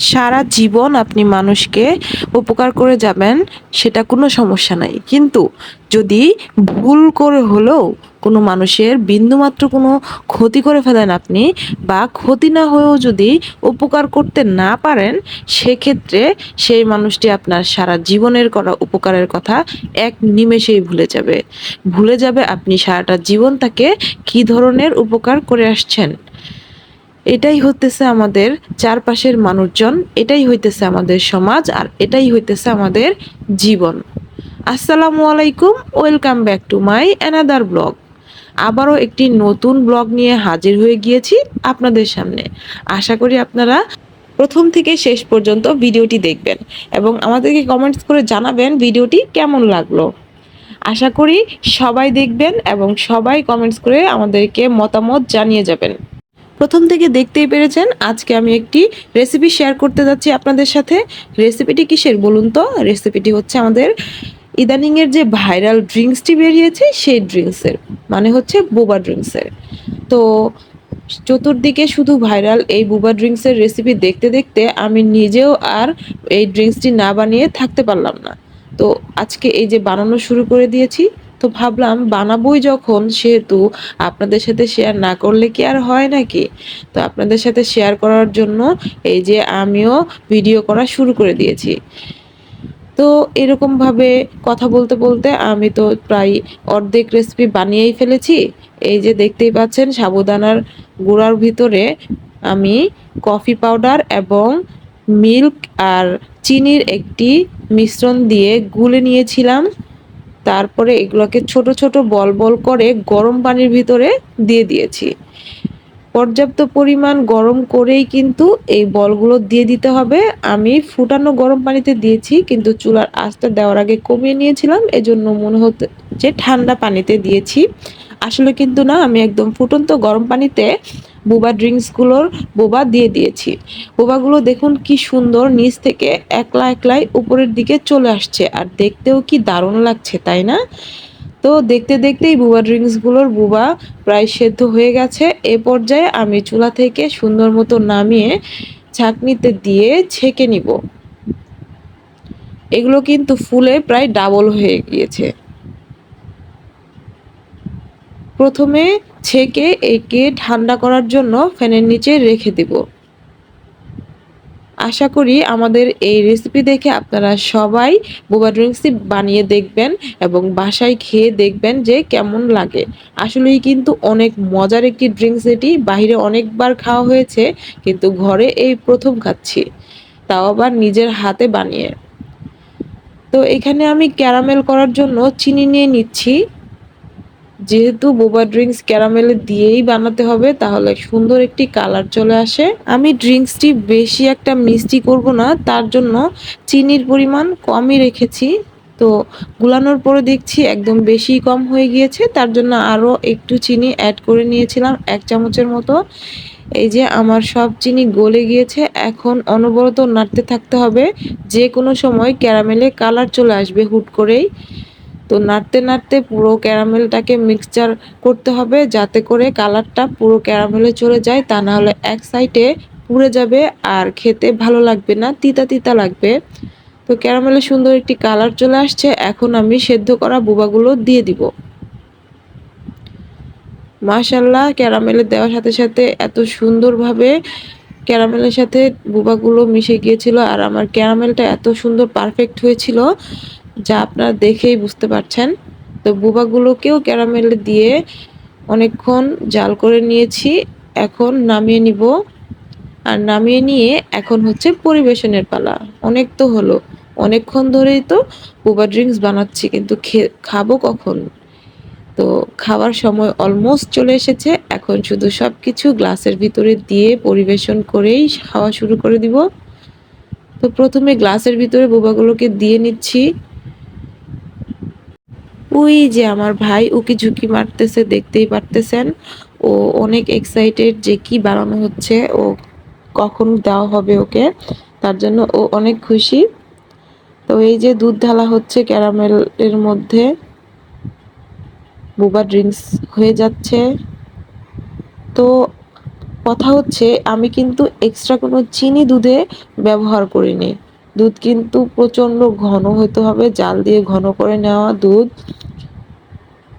সারা জীবন আপনি মানুষকে উপকার করে যাবেন, সেটা কোনো সমস্যা নাই। কিন্তু যদি ভুল করে হলেও কোনো মানুষের বিন্দুমাত্র কোনো ক্ষতি করে ফেলেন আপনি বা ক্ষতি না হয়েও যদি উপকার করতে না পারেন, সেক্ষেত্রে সেই মানুষটি আপনার সারা জীবনের করা উপকারের কথা এক নিমেষেই ভুলে যাবে। ভুলে যাবে আপনি সারাটা জীবন তাকে কী ধরনের উপকার করে আসছেন? এটাই হইতেছে আমাদের চারপাশের মানুষজন, এটাই হইতেছে আমাদের সমাজ আর এটাই হইতেছে আমাদের জীবন। আসসালামু আলাইকুম, welcome back to my another blog. আবারও একটি নতুন ব্লগ নিয়ে হাজির হয়ে গিয়েছি আপনাদের সামনে। আশা করি আপনারা প্রথম থেকে শেষ পর্যন্ত ভিডিওটি দেখবেন এবং আমাদেরকে কমেন্টস করে জানাবেন ভিডিওটি কেমন লাগল। আশা করি সবাই দেখবেন এবং সবাই কমেন্টস করে আমাদেরকে মতামত জানিয়ে যাবেন। প্রথম থেকে দেখতেই পেরেছেন, আজকে আমি একটি রেসিপি শেয়ার করতে যাচ্ছি আপনাদের সাথে। রেসিপিটি কিসের বলুন তো? রেসিপিটি হচ্ছে আমাদের ইদানিংয়ের যে ভাইরাল ড্রিঙ্কসটি বেরিয়েছে, সেই ড্রিঙ্কসের মানে হচ্ছে বোবা ড্রিঙ্কসের তো চতুর্দিকে শুধু ভাইরাল এই বুবা ড্রিঙ্কসের রেসিপি দেখতে দেখতে আমি নিজেও আর এই ড্রিঙ্কসটি না বানিয়ে থাকতে পারলাম না। তো আজকে এই যে বানানো শুরু করে দিয়েছি তো ভাবলাম বানাবোই যখন, সেহেতু আপনাদের সাথে শেয়ার না করলে কি আর হয় নাকি? তো আপনাদের সাথে শেয়ার করার জন্য এই যে আমিও ভিডিও করা শুরু করে দিয়েছি। তো এরকমভাবে কথা বলতে বলতে আমি তো প্রায় অর্ধেক রেসিপি বানিয়েই ফেলেছি। এই যে দেখতেই পাচ্ছেন সাবুদানার গুঁড়ার ভিতরে আমি কফি পাউডার এবং মিল্ক আর চিনির একটি মিশ্রণ দিয়ে গুলে নিয়েছিলাম। তারপরে এগুলোকে ছোট ছোট বল বল করে গরম পানির ভিতরে দিয়ে দিয়েছি। পর্যাপ্ত পরিমাণ গরম করেই কিন্তু এই বলগুলো দিয়ে দিতে হবে। আমি ফুটানো গরম পানিতে দিয়েছি, কিন্তু চুলার আঁচটা দেওয়ার আগে কমিয়ে নিয়েছিলাম। এজন্য মনে হতে যে ঠান্ডা পানিতে দিয়েছি। আসলে কিন্তু না, আমি একদম ফুটন্ত গরম পানিতে বোবা ড্রিঙ্কসগুলোর বোবা দিয়ে দিয়েছি। বোবাগুলো দেখুন কি সুন্দর নিচ থেকে একলা একলাই উপরের দিকে চলে আসছে। আর দেখতেও কি দারুণ লাগছে, তাই না? তো দেখতে দেখতেই বুবা ড্রিঙ্কসগুলোর বুবা প্রায় সেদ্ধ হয়ে গেছে। এ পর্যায়ে আমি চুলা থেকে সুন্দর মতো নামিয়ে ছাঁকনিতে দিয়ে ছেঁকে নিব। এগুলো কিন্তু ফুলে প্রায় ডাবল হয়ে গিয়েছে। প্রথমে ছেঁকে একে ঠান্ডা করার জন্য ফ্যানের নিচে রেখে দেব। আশা করি আমাদের এই রেসিপি দেখে আপনারা সবাই বোবা ড্রিঙ্কসটি বানিয়ে দেখবেন এবং বাসায় খেয়ে দেখবেন যে কেমন লাগে। আসলেই কিন্তু অনেক মজার একটি ড্রিঙ্কস এটি। বাহিরে অনেকবার খাওয়া হয়েছে, কিন্তু ঘরে এই প্রথম খাচ্ছি। তাও আবার নিজের হাতে বানিয়ে। তো এখানে আমি ক্যারামেল করার জন্য চিনি নিয়ে নিচ্ছি। যেহেতু বোবা ড্রিঙ্কস ক্যারামেলে দিয়েই বানাতে হবে, তাহলে সুন্দর একটি কালার চলে আসে। আমি ড্রিঙ্কসটি বেশি একটা মিষ্টি করব না, তার জন্য চিনির পরিমাণ কমই রেখেছি। তো গুলানোর পরে দেখছি একদম বেশি কম হয়ে গিয়েছে, তার জন্য আরও একটু চিনি অ্যাড করে নিয়েছিলাম, এক চামচের মতো। এই যে আমার সব চিনি গলে গিয়েছে, এখন অনবরত নাড়তে থাকতে হবে, যে কোনো সময় ক্যারামেলে কালার চলে আসবে হুট করেই। তো নাড়তে নাড়তে পুরো ক্যারামেলটাকে মিক্সচার করতে হবে যাতে করে কালারটা পুরো ক্যারামেলে চলে যায়। তা না হলে এক সাইডে পুড়ে যাবে আর খেতে ভালো লাগবে না, তিতা তিতা লাগবে। তো ক্যারামেলে সুন্দর একটি কালার চলে আসছে। এখন আমি সেদ্ধ করা বুবাগুলো দিয়ে দিব। মাশাল্লাহ ক্যারামেলে দেওয়ার সাথে সাথে এত সুন্দরভাবে ক্যারামেলের সাথে বুবাগুলো মিশে গিয়েছিল আর আমার ক্যারামেলটা এত সুন্দর পারফেক্ট হয়েছিল। যা আপনারা দেখেই বুঝতে পারছেন। তো বুবাগুলোকেও ক্যারামেলে দিয়ে অনেকক্ষণ জাল করে নিয়েছি। এখন নামিয়ে নিব। আর নামিয়ে নিয়ে এখন হচ্ছে পরিবেশনের পালা। অনেক তো হলো। অনেকক্ষণ ধরেই তো বুবা ড্রিঙ্কস বানাচ্ছি, কিন্তু খাব কখন? তো খাওয়ার সময় অলমোস্ট চলে এসেছে। এখন শুধু সব কিছু গ্লাসের ভিতরে দিয়ে পরিবেশন করেই খাওয়া শুরু করে দিব। তো প্রথমে গ্লাসের ভিতরে বোবাগুলোকে দিয়ে নিচ্ছি। ওই যে আমার ভাই উকি ঝুঁকি মারতেছে, দেখতেই পারতেছেন। ও অনেক এক্সাইটেড যে কি বানানো হচ্ছে, ও কখন দেওয়া হবে ওকে। তার জন্য ও অনেক খুশি। তো এই যে দুধ ঢালা হচ্ছে ক্যারামেলের মধ্যে। বুবা ড্রিঙ্কস হয়ে যাচ্ছে। তো কথা হচ্ছে, আমি কিন্তু এক্সট্রা কোনো চিনি দুধে ব্যবহার করিনি। দুধ কিন্তু প্রচণ্ড ঘন হতে হবে, জাল দিয়ে ঘন করে নেওয়া দুধ।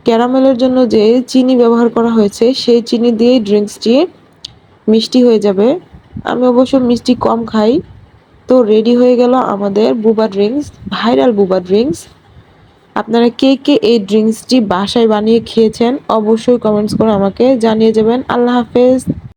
ক্যারামেলের জন্য যে চিনি ব্যবহার করা হয়েছে, সেই চিনি দিয়েই ড্রিঙ্কসটি মিষ্টি হয়ে যাবে। আমি অবশ্য মিষ্টি কম খাই। তো রেডি হয়ে গেল আমাদের বুবা ড্রিঙ্কস ভাইরাল বুবা ড্রিঙ্কস আপনারা কে কে এই ড্রিঙ্কসটি বাসায় বানিয়ে খেয়েছেন, অবশ্যই কমেন্টস করে আমাকে জানিয়ে যাবেন। আল্লাহ হাফেজ।